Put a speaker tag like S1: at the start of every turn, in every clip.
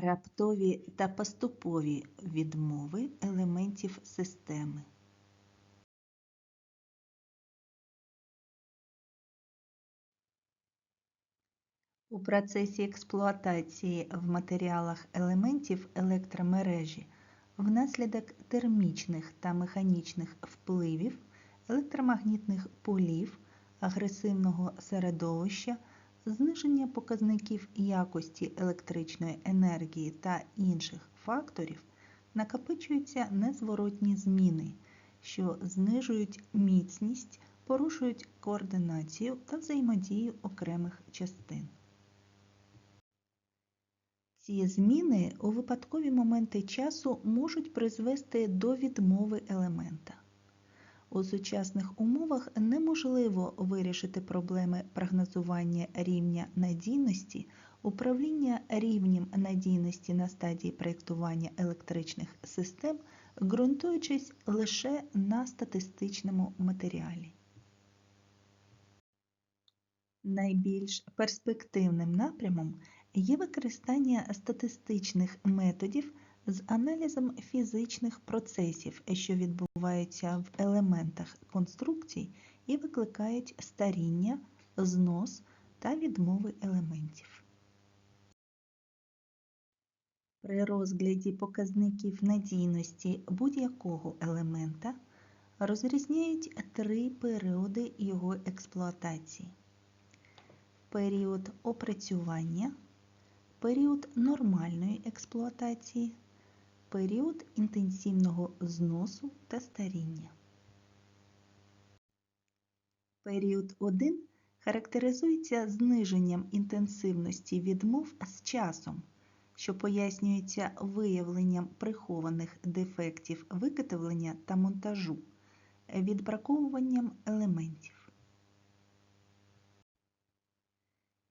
S1: Раптові та поступові відмови елементів системи. У процесі експлуатації в матеріалах елементів електромережі внаслідок термічних та механічних впливів, електромагнітних полів, агресивного середовища, зниження показників якості електричної енергії та інших факторів накопичуються незворотні зміни, що знижують міцність, порушують координацію та взаємодію окремих частин. Ці зміни у випадкові моменти часу можуть призвести до відмови елемента. У сучасних умовах неможливо вирішити проблеми прогнозування рівня надійності, управління рівнем надійності на стадії проєктування електричних систем, ґрунтуючись лише на статистичному матеріалі. Найбільш перспективним напрямом є використання статистичних методів з аналізом фізичних процесів, що відбуваються в елементах конструкцій і викликають старіння, знос та відмови елементів. При розгляді показників надійності будь-якого елемента розрізняють три періоди його експлуатації. Період опрацювання, період нормальної експлуатації, період інтенсивного зносу та старіння. Період 1 характеризується зниженням інтенсивності відмов з часом, що пояснюється виявленням прихованих дефектів виготовлення та монтажу, відбраковуванням елементів.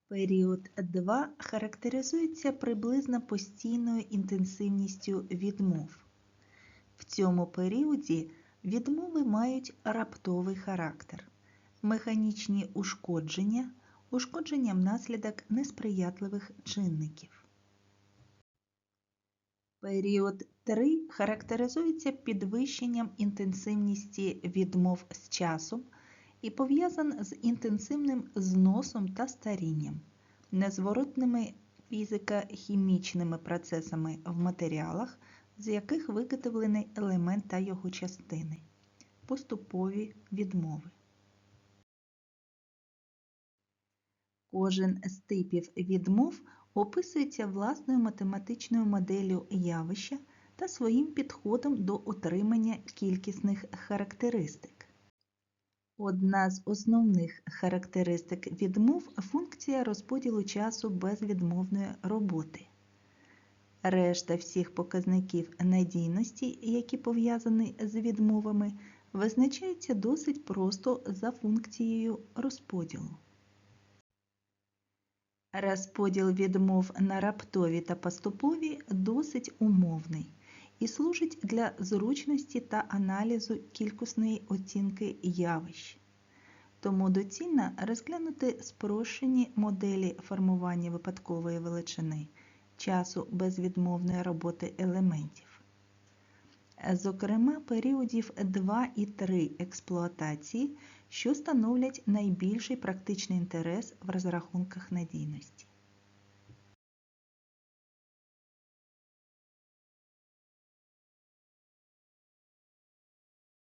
S1: Період 2 характеризується приблизно постійною інтенсивністю відмов. В цьому періоді відмови мають раптовий характер, механічні ушкодження, ушкодження внаслідок несприятливих чинників. Період 3 характеризується підвищенням інтенсивності відмов з часом і пов'язан з інтенсивним зносом та старінням, незворотними фізико-хімічними процесами в матеріалах, з яких виготовлений елемент та його частини, поступові відмови. Кожен з типів відмов описується власною математичною моделлю явища та своїм підходом до отримання кількісних характеристик. Одна з основних характеристик відмов функція розподілу часу безвідмовної роботи. Решта всіх показників надійності, які пов'язані з відмовами, визначаються досить просто за функцією розподілу. Розподіл відмов на раптові та поступові досить умовний і служить для зручності та аналізу кількісної оцінки явищ. Тому доцільно розглянути спрощені моделі формування випадкової величини часу безвідмовної роботи елементів. Зокрема, періодів 2 і 3 експлуатації, що становлять найбільший практичний інтерес в розрахунках надійності.